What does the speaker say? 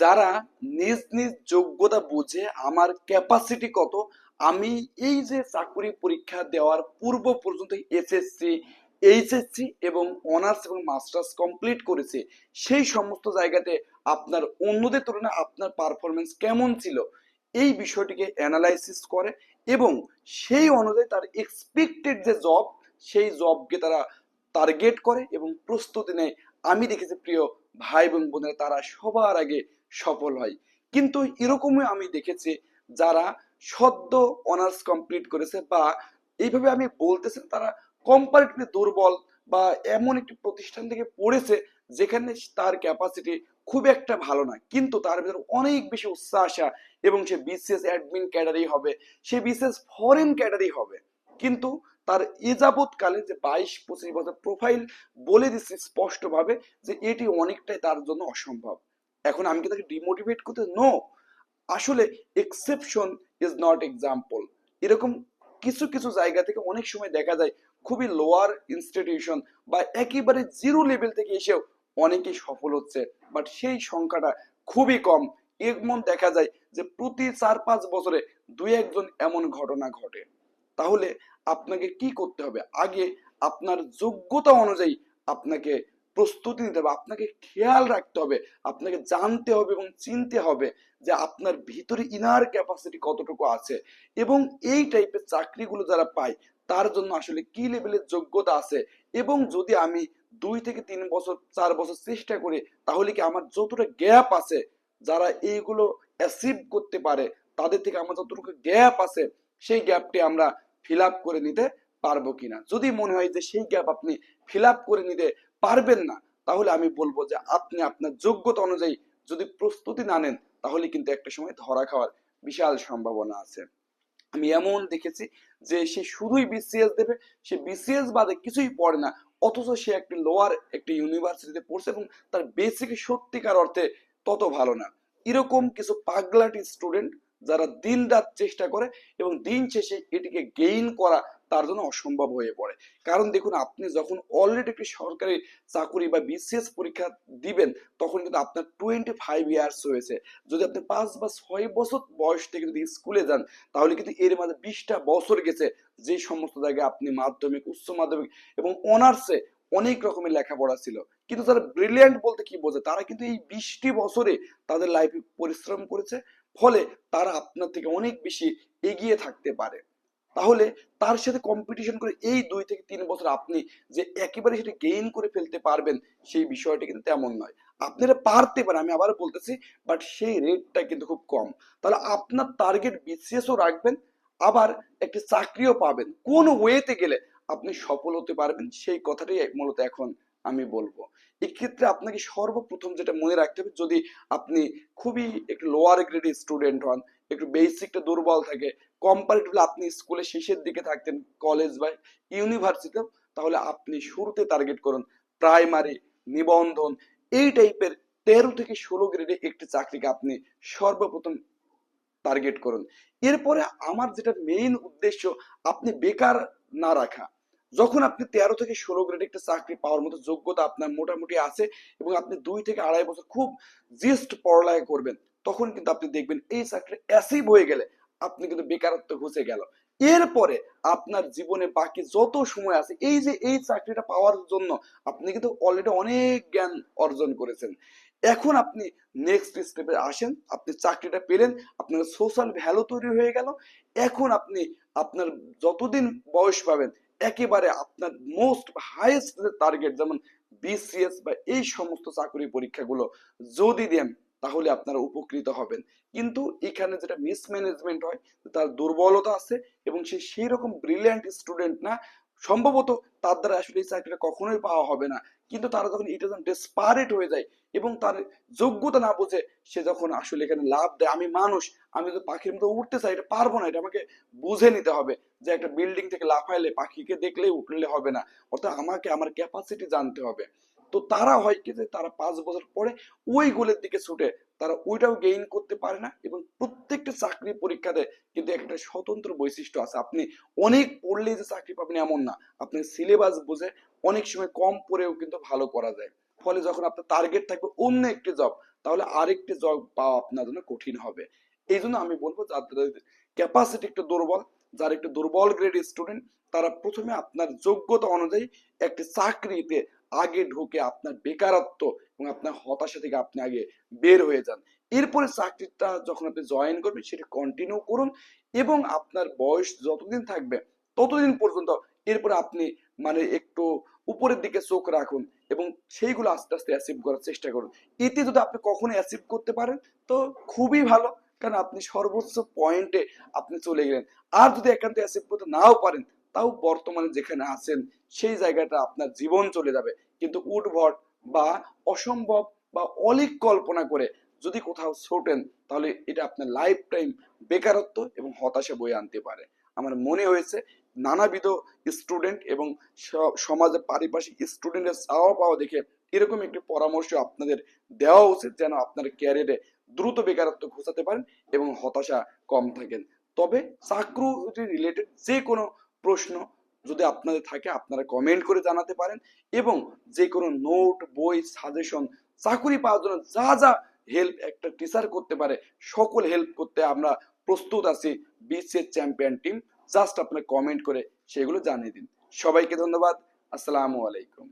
যারা নিজ নিজ যোগ্যতা বুঝে আমার ক্যাপাসিটি কত, আমি এই যে চাকরি পরীক্ষা দেওয়ার পূর্ব পর্যন্ত এসএসসি এইচএসসি এবং অনার্স এবং মাস্টার্স কমপ্লিট করেছে, সেই সমস্ত জায়গাতে আপনার অন্যদের তুলনায় আপনার পারফরমেন্স কেমন ছিল, এই বিষয়টিকে অ্যানালাইসিস করে এবং সেই অনুযায়ী তার এক্সপেক্টেড যে জব সেই জবকে তারা টার্গেট করে এবং প্রস্তুতি নেয়। আমি দেখেছি প্রিয় ভাই এবং বোনেরা, তারা সবার আগে সফল হয়। কিন্তু এরকমই আমি দেখেছি যারা সদ্য অনার্স কমপ্লিট করেছে বা এইভাবে আমি বলতেছি তারা কম্পারেটিভলি দুর্বল বা এমন একটি প্রতিষ্ঠান থেকে পড়েছে যেখানে তার ক্যাপাসিটি খুব একটা ভালো না। কিন্তু তার ভিতরে অনেক বেশি উৎসাহ আসা এবং সে বিসিএস অ্যাডমিন ক্যাডারি হবে, সে বিসিএস ফরেন ক্যাডারি হবে। কিন্তু তার এ যাবৎকালে যে বাইশ, পঁচিশ বছর প্রোফাইল বলে দিচ্ছে স্পষ্টভাবে যে এটি অনেকটাই তার জন্য অসম্ভব। এখন আমি কি তাকে ডিমোটিভেট করতে নো আসলে এক্সেপশন ইজ নট এক্সাম্পল এরকম কিছু কিছু জায়গা থেকে অনেক সময় দেখা যায় খুবই লোয়ার ইনস্টিটিউশন বা একেবারে জিরো লেভেল থেকে এসেও অনেকেই সফল হচ্ছে বাট সেই সংখ্যাটা খুবই কম। এমন দেখা যায় যে প্রতি চার, পাঁচ বছরে দুই, একজন এমন ঘটনা ঘটে। তাহলে আপনাকে কি করতে হবে? আগে আপনার যোগ্যতা অনুযায়ী আপনাকে প্রস্তুতি নিতে হবে, আপনাকে খেয়াল রাখতে হবে, আপনাকে জানতে হবে এবং চিনতে হবে যে আপনার ভিতরে ইনার ক্যাপাসিটি কতটুকু আছে এবং এই টাইপের চাকরিগুলো যারা পায়, তার জন্য আসলে কি লেভেলের যোগ্যতা আছে এবং যদি আমি দুই থেকে তিন বছর, চার বছর চেষ্টা করি, তাহলে কি আমার যতটা গ্যাপ আছে যারা এইগুলো অ্যাচিভ করতে পারে, তাদের থেকে আমার যতটুকু গ্যাপ আছে, সেই গ্যাপটি আমরা ফিল করে নিতে পারব কিনা। যদি মনে হয় যে সেই গ্যাপ আপনি ফিল করে নিতে পারবেন না, তাহলে আমি বলব যে আপনি আপনার যোগ্যতা অনুযায়ী যদি প্রস্তুতি না নেন, তাহলে কিন্তু একটা সময় ধরা খাওয়ার বিশাল সম্ভাবনা আছে। আমি এমন দেখেছি যে সে শুধুই বিসিএস দেবে, সে বিসিএস বাদে কিছুই পড়ে না, অথচ সে একটি লোয়ার একটি ইউনিভার্সিটিতে পড়ছে এবং তার বেসিক সত্যিকার অর্থে তত ভালো না। এরকম কিছু পাগলাটি স্টুডেন্ট যারা দিন রাত চেষ্টা করে এবং দিন শেষে এটিকে গেইন করা তার জন্য অসম্ভব হয়ে পড়ে। কারণ দেখুন, আপনি যখন অলরেডি একটি সরকারি চাকুরি বা বিসিএস পরীক্ষা দিবেন, তখন কিন্তু আপনার টোয়েন্টি ফাইভ ইয়ার্স হয়েছে। যদি আপনি পাঁচ বা ছয় বছর বয়স থেকে যদি স্কুলে যান, তাহলে কিন্তু এর মাঝে বিশটা বছর গেছে, যে সমস্ত জায়গায় আপনি মাধ্যমিক, উচ্চ মাধ্যমিক এবং অনার্সে অনেক রকমের লেখাপড়া ছিল। কিন্তু তারা ব্রিলিয়ান্ট বলতে কি বোঝে, তারা কিন্তু এই বিশটি বছরে তাদের লাইফে পরিশ্রম করেছে, ফলে তারা আপনার থেকে অনেক বেশি এগিয়ে থাকতে পারে। তাহলে তার সাথে কম্পিটিশন করে এই দুই থেকে তিন বছর আপনি যে একেবারে সেটা গেইন করে ফেলতে পারবেন, সেই বিষয়টা কিন্তু তেমন নয়। আপনারা পারতে পারেন, আমি আবার বলতেছি বাট সেই রেটটা কিন্তু খুব কম। তাহলে আপনার টার্গেট বিসিএসও রাখবেন, আবার একটি চাকরিও পাবেন। কোন ওয়েতে গেলে আপনি সফল হতে পারবেন, সেই কথাটাই মূলত এখন আমি বলব। এক্ষেত্রে আপনাকে সর্বপ্রথম যেটা মনে রাখতে হবে, যদি আপনি খুবই একটু লোয়ার গ্রেডের স্টুডেন্ট হন একটু বেসিকটা দুর্বল থাকে। কম্পারেটিভলি আপনি স্কুলে শেষের দিকে থাকতেন কলেজ বা ইউনিভার্সিটিতে তাহলে আপনি শুরুতে টার্গেট করুন প্রাইমারি নিবন্ধন, এই টাইপের তেরো থেকে ষোলো গ্রেডে একটি চাকরিকে আপনি সর্বপ্রথম টার্গেট করুন। এরপরে আমার যেটা মেইন উদ্দেশ্য, আপনি বেকার না রাখা। যখন আপনি তেরো থেকে ষোলো গ্রেডে একটা চাকরি পাওয়ার মতো যোগ্যতা আপনার মোটামুটি আছে এবং আপনি দুই থেকে আড়াই বছর খুব জিস্ট পড়ালেখা করবেন তখন কিন্তু আপনি দেখবেন এই চাকরি অ্যাসিভ হয়ে গেলে আপনি কিন্তু বেকারত্ব ঘুষে গেল। এরপরে আপনার জীবনে বাকি যত সময় আছে, এই যে এই চাকরিটা পাওয়ার জন্য আপনি কিন্তু অলরেডি অনেক জ্ঞান অর্জন করেছেন। এখন আপনি নেক্সট স্টেপে আসেন, আপনি চাকরিটা পেলেন, আপনার সোশ্যাল ভ্যালু তৈরি হয়ে গেল। এখন আপনি আপনার যতদিন বয়স পাবেন, একেবারে আপনার মোস্ট হাইয়েস্ট টার্গেট যেমন বিসিএস বা এই সমস্ত চাকরি পরীক্ষাগুলো যদি দেন তাহলে আপনারা উপকৃত হবেন। কিন্তু এখানে যেটা মিসম্যানেজমেন্ট হয়, তার দুর্বলতা আছে এবং সে সেই রকম ব্রিলিয়ান্ট স্টুডেন্ট না, সম্ভবত তার দ্বারা আসলে এই চাকরিটা কখনোই পাওয়া হবে না। কিন্তু তারা যখন এটা যখন ডেসপারেট হয়ে যায় এবং তার যোগ্যতা না বুঝে, সে যখন আসলে এখানে লাভ দেয়, আমি মানুষ, আমি তো পাখির মতো উঠতে চাই, এটা পারব না, এটা আমাকে বুঝে নিতে হবে যে একটা বিল্ডিং থেকে লাফাইলে পাখিকে দেখলেই উঠলে হবে না। অর্থাৎ আমাকে, আমার ক্যাপাসিটি জানতে হবে। তো তারা হয় কি তারা পাঁচ বছর পরে ওই গোলের দিকে ছুটে তারা ওইটাও গেইন করতে পারে না এবং প্রত্যেকটা চাকরি পরীক্ষাতে কিন্তু একটা স্বতন্ত্র বৈশিষ্ট্য আছে। আপনি অনেক পড়লেই যে চাকরি পাবেন এমন না। আপনি সিলেবাস বুঝে অনেক সময় কম পড়েও কিন্তু ভালো করা যায়। ফলে যখন আপনার টার্গেট থাকবে অন্য একটি জব তাহলে আরেকটি জব পাওয়া আপনার জন্য কঠিন হবে। এই জন্য আমি বলব যাদের ক্যাপাসিটি একটু দুর্বল। যারা একটু দুর্বল গ্রেড স্টুডেন্ট তারা প্রথমে আপনার যোগ্যতা অনুযায়ী একটি চাকরিতে আগে ঢুকে আপনার বেকারত্ব এবং আপনার হতাশা থেকে আপনি আগে বের হয়ে যান। এরপরে চাকরিটা যখন আপনি জয়েন করবেন, সেটা কন্টিনিউ করুন এবং আপনার বয়স যতদিন থাকবে ততদিন পর্যন্ত এরপরে আপনি মানে একটু উপরের দিকে চোখ রাখুন এবং সেইগুলো আস্তে আস্তে অ্যাচিভ করার চেষ্টা করুন। এতে যদি আপনি কখনো অ্যাচিভ করতে পারেন, তো খুবই ভালো। কারণ আপনি সর্বোচ্চ পয়েন্টে আপনি চলে গেলেন। আর যদি একান্ত অ্যাচিভ করতে নাও পারেন তাও বর্তমানে যেখানে আছেন, সেই জায়গাটা আপনার জীবন চলে যাবে। কিন্তু উদ্ভট বা অসম্ভব বা অলিক কল্পনা করে যদি কোথাও ছোটেন, তাহলে এটা আপনার লাইফ টাইম বেকারত্ব এবং হতাশা বয়ে আনতে পারে। আমার মনে হয়েছে নানাবিধ স্টুডেন্ট এবং স- সমাজে পারিপার্শ্বিক স্টুডেন্টের চাওয়া পাওয়া দেখে এরকম একটি পরামর্শ আপনাদের দেওয়া উচিত যেন আপনার ক্যারিয়ারে দ্রুত বেকারত্ব ঘোষাতে পারেন এবং হতাশা কম থাকেন। তবে চাকরি রিলেটেড যে কোনো প্রশ্ন যদি আপনাদের থাকে, আপনারা কমেন্ট করে জানাতে পারেন এবং যে কোনো নোট বই সাজেশন চাকরি পাওয়ার জন্য যা যা হেল্প একটা টিচার করতে পারে, সকল হেল্প করতে আমরা প্রস্তুত আছি বিসিএস চ্যাম্পিয়ন টিম জাস্ট আপনারা কমেন্ট করে সেগুলো জানিয়ে দিন। সবাইকে ধন্যবাদ। আসসালামু আলাইকুম।